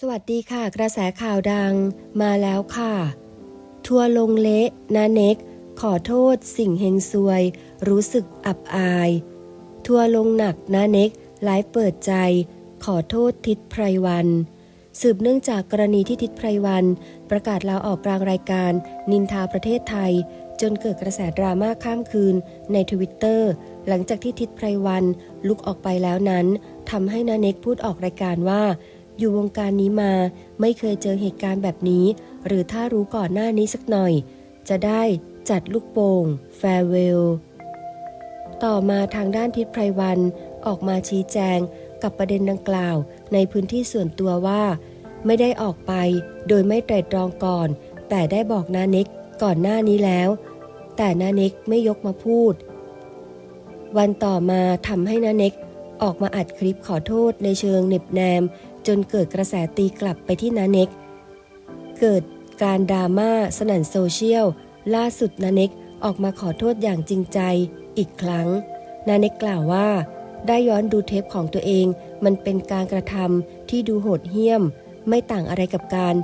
สวัสดีค่ะ กระแสข่าวดังมาแล้วค่ะ ทัวร์ลงเละนาเน็ก ขอโทษสิ่งเฮงซวย รู้สึกอับอาย ทัวร์ลงหนักนาเน็กไลฟ์เปิดใจ ขอโทษทิศไพรวัน สืบเนื่องจากกรณีที่ทิศไพรวัน ประกาศลาออกกลางรายการ นินทาประเทศไทย จนเกิดกระแสดราม่าข้ามคืน ในทวิตเตอร์หลังจากที่ทิศไพรวันลุกออกไปแล้วนั้นทำให้นาเน็กพูดออกรายการว่า อยู่วงการนี้มาไม่เคยเจอเหตุการณ์แบบนี้ หรือถ้ารู้ก่อนหน้านี้สักหน่อย จะได้จัดลูกโป่งแฟร์เวล ต่อมาทางด้านทิศไพรวัน ออกมาชี้แจงกับประเด็นดังกล่าว ในพื้นที่ส่วนตัวว่า ไม่ได้ออกไปโดยไม่ไตร่ตรองก่อน แต่ได้บอกนาเน็กก่อนหน้านี้แล้ว แต่นาเน็กไม่ยกมาพูด วันต่อมาทำให้นาเน็ก ออกมาอัดคลิปขอโทษในเชิงเน็บแนม จนเกิดกระแสตีกลับไปที่นาเน็ก เกิดการดราม่าสนั่นโซเชียล ล่าสุดนาเน็กออกมาขอโทษอย่างจริงใจอีกครั้ง นาเน็กกล่าวว่า ได้ย้อนดูเทปของตัวเอง มันเป็นการกระทำที่ดูโหดเหี้ยม ไม่ต่างอะไรกับการ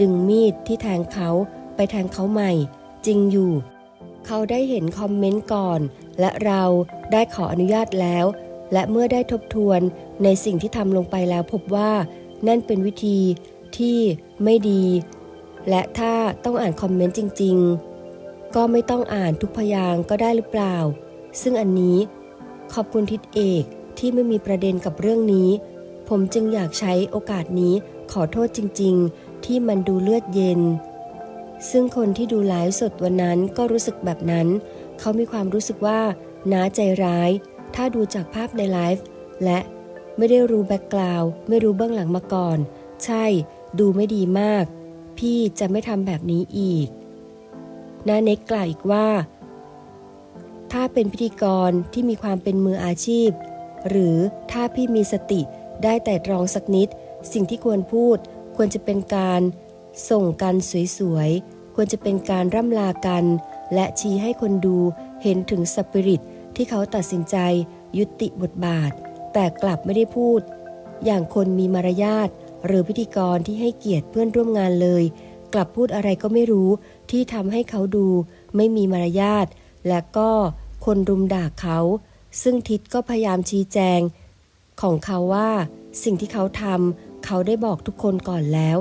ดึงมีดที่แทงเขาไปแทงเขาใหม่ จริงอยู่ เขาได้เห็นคอมเมนต์ก่อน และเราได้ขออนุญาตแล้ว และเมื่อได้ทบทวนในสิ่งที่ทำลงไปแล้วพบว่า นั่นเป็นวิธีที่ไม่ดี และถ้าต้องอ่านคอมเมนต์จริง ๆ ก็ไม่ต้องอ่านทุกพยางก็ได้หรือเปล่า ซึ่งอันนี้ ขอบคุณทิศเอกที่ไม่มีประเด็นกับเรื่องนี้ ผมจึงอยากใช้โอกาสนี้ขอโทษจริง ๆ ที่มันดูเลือดเย็น ซึ่งคนที่ดูไลฟ์สดวันนั้นก็รู้สึกแบบนั้น เขามีความรู้สึกว่าน้าใจร้าย ถ้าดูจากภาพในไลฟ์และไม่ได้รู้แบ็กกราวด์ไม่รู้เบื้องหลังมาก่อน ใช่ดูไม่ดีมาก พี่จะไม่ทำแบบนี้อีกนาเน็กกล่าวอีกว่า ถ้าเป็นพิธีกรที่มีความเป็นมืออาชีพ หรือถ้าพี่มีสติได้แต่ตรองสักนิด สิ่งที่ควรพูดควรจะเป็นการส่งกันสวยๆ ควรจะเป็นการร่ำลากัน และชี้ให้คนดูเห็นถึงสปิริต ที่เขาตัดสินใจยุติบทบาท แต่กลับไม่ได้พูด อย่างคนมีมารยาทหรือพิธีกรที่ให้เกียรติเพื่อนร่วมงานเลย กลับพูดอะไรก็ไม่รู้ที่ทำให้เขาดู ไม่มีมารยาทและก็คนรุมด่าเขา ซึ่งทิศก็พยายามชี้แจง ของเขาว่า สิ่งที่เขาทำเขาได้บอกทุกคนก่อนแล้ว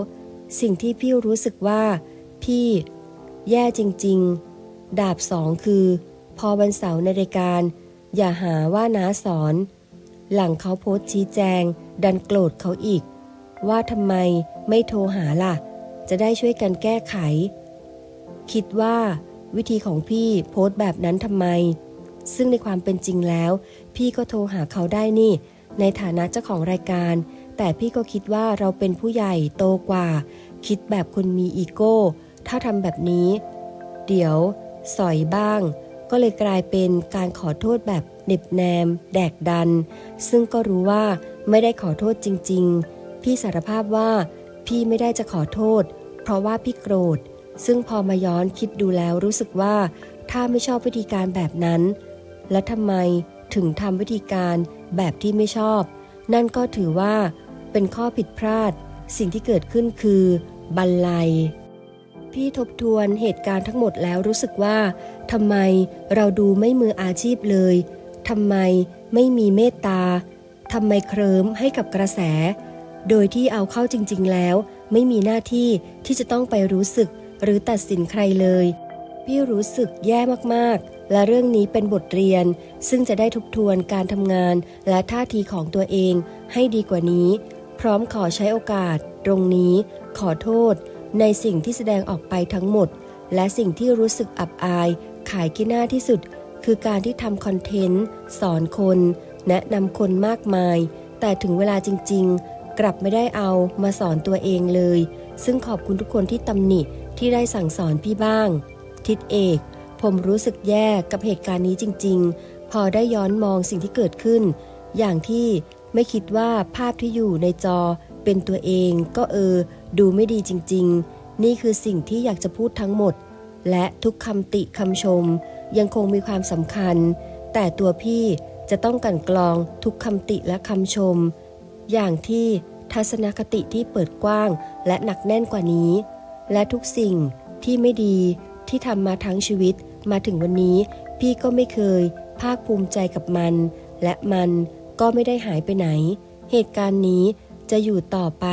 สิ่งที่พี่รู้สึกว่า พี่ แย่จริง ๆ ดาบสองคือ พอวันเสาร์ในรายการ อย่าหาว่าน้าสอน หลังเขาโพสต์ชี้แจง ดันโกรธเขาอีก ว่าทำไมไม่โทรหาล่ะ จะได้ช่วยกันแก้ไข คิดว่า วิธีของพี่โพสต์แบบนั้นทำไม ซึ่งในความเป็นจริงแล้ว พี่ก็โทรหาเขาได้นี่ ในฐานะเจ้าของรายการ แต่พี่ก็คิดว่าเราเป็นผู้ใหญ่โตกว่า คิดแบบคนมีอีโก้ ถ้าทำแบบนี้ เดี๋ยว สอยบ้าง ก็เลยกลายเป็นการขอโทษแบบเน็บแนม แดกดัน ซึ่งก็รู้ว่าไม่ได้ขอโทษจริง ๆ พี่สารภาพว่าพี่ไม่ได้จะขอโทษ เพราะว่าพี่โกรธ ซึ่งพอมาย้อนคิดดูแล้วรู้สึกว่าถ้าไม่ชอบวิธีการแบบนั้น และทำไมถึงทำวิธีการแบบที่ไม่ชอบ นั่นก็ถือว่าเป็นข้อผิดพลาด สิ่งที่เกิดขึ้นคือ บันไล พี่ทบทวนเหตุการณ์ทั้งหมดแล้วรู้สึกว่าทำไมเราดูไม่มืออาชีพเลยทำไมไม่มีเมตตาทำไมเคลิมให้กับกระแส โดยที่เอาเข้าจริง ๆ แล้ว ไม่มีหน้าที่ที่จะต้องไปรู้สึกหรือตัดสินใครเลย พี่รู้สึกแย่มากๆ และเรื่องนี้เป็นบทเรียน ซึ่งจะได้ทบทวนการทำงานและท่าทีของตัวเองให้ดีกว่านี้ พร้อมขอใช้โอกาส ตรงนี้ ขอโทษ ในสิ่งที่แสดงออกไปทั้งหมด และสิ่งที่รู้สึกอับอาย ขายขี้หน้าที่สุด คือการที่ทำคอนเทนต์ สอนคน แนะนำคนมากมาย แต่ถึงเวลาจริง ๆ กลับไม่ได้เอามาสอนตัวเองเลย ซึ่งขอบคุณทุกคนที่ตำหนิที่ได้สั่งสอนพี่บ้าง ทิศเอก ผมรู้สึกแย่กับเหตุการณ์นี้จริง ๆ พอได้ย้อนมองสิ่งที่เกิดขึ้น อย่างที่ไม่คิดว่าภาพที่อยู่ในจอเป็นตัวเองก็เออ ดูไม่ดีจริง ๆ นี่คือสิ่งที่อยากจะพูดทั้งหมด และทุกคำติคำชม ยังคงมีความสำคัญ แต่ตัวพี่จะต้องกันกรองทุกคำติและคำชม อย่างที่ทัศนคติที่เปิดกว้างและหนักแน่นกว่านี้ และทุกสิ่งที่ไม่ดีที่ทำมาทั้งชีวิตมาถึงวันนี้ พี่ก็ไม่เคย ภาคภูมิใจกับมัน และมันก็ไม่ได้หายไปไหน เหตุการณ์นี้จะอยู่ต่อไป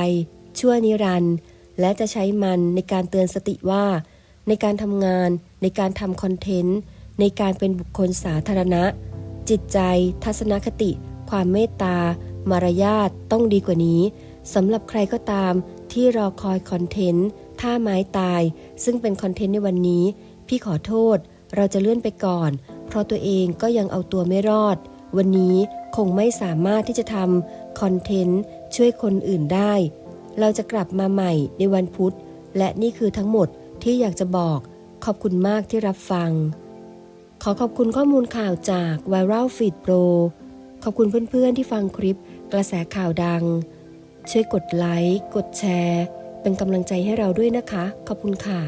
ชั่วนิรันดร์และจะใช้มันในการเตือนสติว่า ในการทำงาน ในการทำคอนเทนต์ ในการเป็นบุคคลสาธารณะ จิตใจ ทัศนคติ ความเมตตา มารยาทต้องดีกว่านี้สำหรับใครก็ตามที่รอคอยคอนเทนต์ท่าไม้ตาย ซึ่งเป็นคอนเทนต์ในวันนี้ พี่ขอโทษ เราจะเลื่อนไปก่อน เพราะตัวเองก็ยังเอาตัวไม่รอด วันนี้คงไม่สามารถที่จะทำคอนเทนต์ช่วยคนอื่นได้ เราจะกลับมาใหม่ในวันพุธ และนี่คือทั้งหมดที่อยากจะบอก ขอบคุณมากที่รับฟัง ขอขอบคุณข้อมูลข่าวจาก Viral Feed Pro ขอบคุณเพื่อนๆที่ฟังคลิปกระแสข่าวดัง ช่วยกดไลค์ กดแชร์ เป็นกำลังใจให้เราด้วยนะคะ ขอบคุณค่ะ